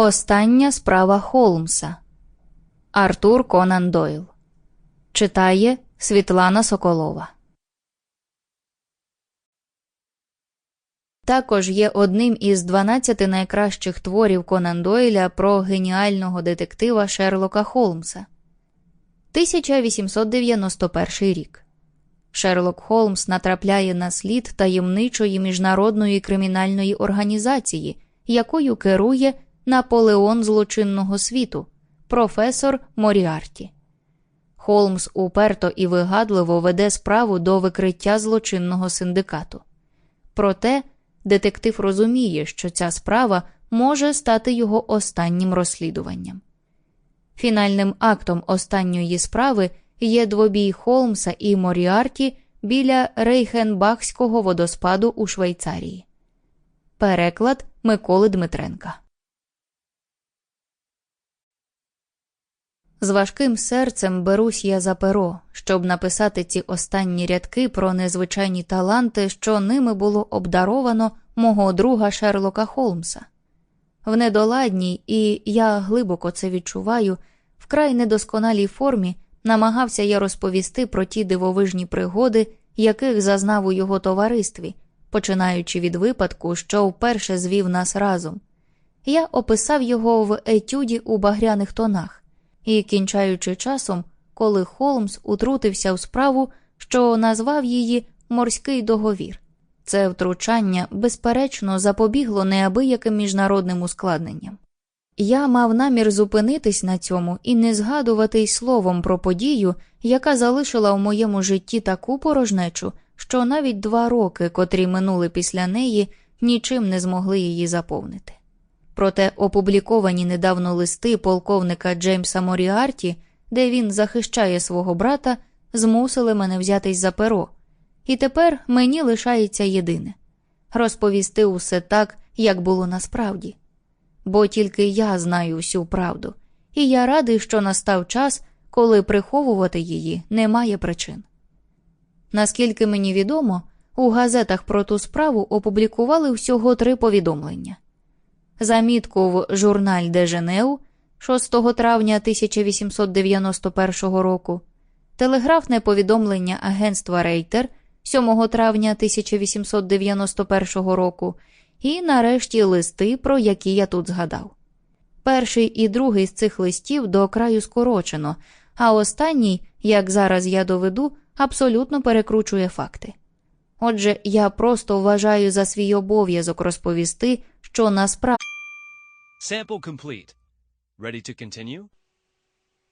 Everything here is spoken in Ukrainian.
Остання справа Холмса. Артур Конан Дойл. Читає Світлана Соколова. Також є одним із 12 найкращих творів Конан Дойля про геніального детектива Шерлока Холмса. 1891 рік. Шерлок Холмс натрапляє на слід таємничої міжнародної кримінальної організації, якою керує Наполеон злочинного світу, професор Моріарті. Холмс уперто і вигадливо веде справу до викриття злочинного синдикату. Проте детектив розуміє, що ця справа може стати його останнім розслідуванням. Фінальним актом останньої справи є двобій Холмса і Моріарті біля Рейхенбахського водоспаду у Швейцарії. Переклад Миколи Дмитренка. З важким серцем берусь я за перо, щоб написати ці останні рядки про незвичайні таланти, що ними було обдаровано мого друга Шерлока Холмса. В недоладній, і я глибоко це відчуваю, вкрай недосконалій формі намагався я розповісти про ті дивовижні пригоди, яких зазнав у його товаристві, починаючи від випадку, що вперше звів нас разом. Я описав його в етюді у багряних тонах і кінчаючи часом, коли Холмс утрутився в справу, що назвав її морський договір. Це втручання, безперечно, запобігло неабияким міжнародним ускладненням. Я мав намір зупинитись на цьому і не згадувати й словом про подію, яка залишила в моєму житті таку порожнечу, що навіть два роки, котрі минули після неї, нічим не змогли її заповнити. Проте опубліковані недавно листи полковника Джеймса Моріарті, де він захищає свого брата, змусили мене взятись за перо, і тепер мені лишається єдине розповісти усе так, як було насправді. Бо тільки я знаю всю правду, і я радий, що настав час, коли приховувати її немає причин. Наскільки мені відомо, у газетах про ту справу опублікували всього три повідомлення замітку в журналь де Женеу 6 травня 1891 року, телеграфне повідомлення агентства Рейтер 7 травня 1891 року, і нарешті листи, про які я тут згадав. Перший і другий з цих листів до краю скорочено, а останній, як зараз я доведу, абсолютно перекручує факти. Отже, я просто вважаю за свій обов'язок розповісти, що насправді. Sample complete. Ready to continue?